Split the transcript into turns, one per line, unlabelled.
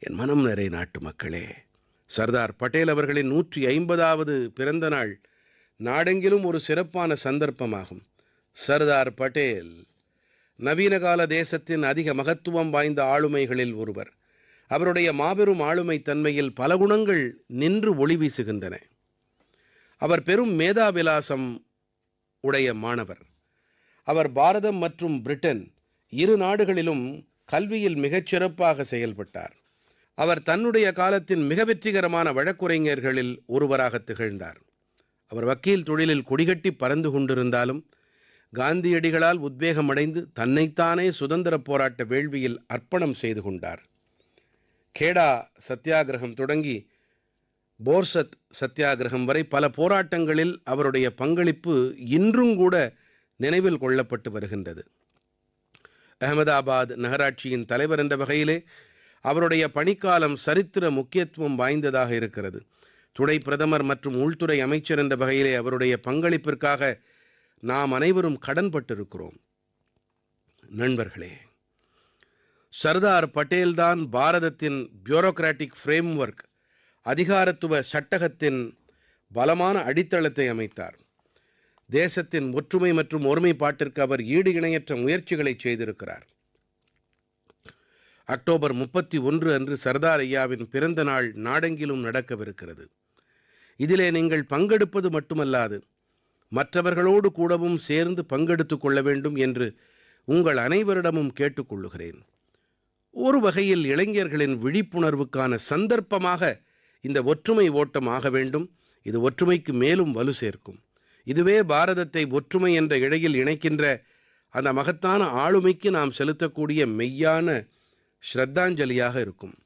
என் மனம் நிறை நாட்டு மக்களே சர்தார் பட்டேல் அவர்களின் நூற்றி ஐம்பதாவது பிறந்த நாள் நாடெங்கிலும் ஒரு சிறப்பான சந்தர்ப்பமாகும். சர்தார் பட்டேல் நவீனகால தேசத்தின் அதிக மகத்துவம் வாய்ந்த ஆளுமைகளில் ஒருவர். அவருடைய மாபெரும் ஆளுமை தன்மையில் பல குணங்கள் நின்று ஒளி வீசுகின்றன. அவர் பெரும் மேதாவிலாசம் உடைய மாணவர். அவர் பாரதம் மற்றும் பிரிட்டன் இரு நாடுகளிலும் கல்வியில் மிகச்சிறப்பாக செயல்பட்டார். அவர் தன்னுடைய காலத்தின் மிக வெற்றிகரமான வழக்குரைஞர்களில் ஒருவராக திகழ்ந்தார். அவர் வக்கீல் தொழிலில் கொடிகட்டி பறந்து கொண்டிருந்தாலும் காந்தியடிகளால் உத்வேகமடைந்து தன்னைத்தானே சுதந்திரப் போராட்ட வேள்வியில் அர்ப்பணம் செய்து கொண்டார். கேடா சத்தியாகிரகம் தொடங்கி போர்சத் சத்தியாகிரகம் வரை பல போராட்டங்களில் அவருடைய பங்களிப்பு இன்றும் கூட நினைவில் கொள்ளப்பட்டு வருகின்றது. அகமதாபாத் நகராட்சியின் தலைவர் என்ற வகையிலே அவருடைய பணிக்காலம் சரித்திர முக்கியத்துவம் வாய்ந்ததாக இருக்கிறது. துணை பிரதமர் மற்றும் உள்துறை அமைச்சர் என்ற வகையிலே அவருடைய பங்களிப்பிற்காக நாம் அனைவரும் கடன்பட்டிருக்கிறோம். நண்பர்களே சர்தார் பட்டேல்தான் பாரதத்தின் பியூரோக்ராட்டிக் ஃப்ரேம்வொர்க் அதிகாரத்துவ சட்டகத்தின் பலமான அடித்தளத்தை அமைத்தார். தேசத்தின் ஒற்றுமை மற்றும் ஒருமைப்பாட்டிற்கு அவர் ஈடு இணையற்ற முயற்சிகளை செய்திருக்கிறார். அக்டோபர் முப்பத்தி ஒன்று அன்று சர்தார் ஐயாவின் பிறந்த நாள் நாடெங்கிலும் நடக்கவிருக்கிறது. இதிலே நீங்கள் பங்கெடுப்பது மட்டுமல்லாது மற்றவர்களோடு கூடவும் சேர்ந்து பங்கெடுத்துக் கொள்ள வேண்டும் என்று உங்கள் அனைவரிடமும் கேட்டுக்கொள்ளுகிறேன் ஒரு வகையில் இளைஞர்களின் விழிப்புணர்வுக்கான சந்தர்ப்பமாக இந்த ஒற்றுமை ஓட்டம் ஆக வேண்டும். இது ஒற்றுமைக்கு மேலும் வலு சேர்க்கும். இதுவே பாரதத்தை ஒற்றுமை என்ற இழையில் இணைக்கின்ற அந்த மகத்தான ஆளுமைக்கு நாம் செலுத்தக்கூடிய மெய்யான ஸ்ரத்தாஞ்சலியாக இருக்கும்.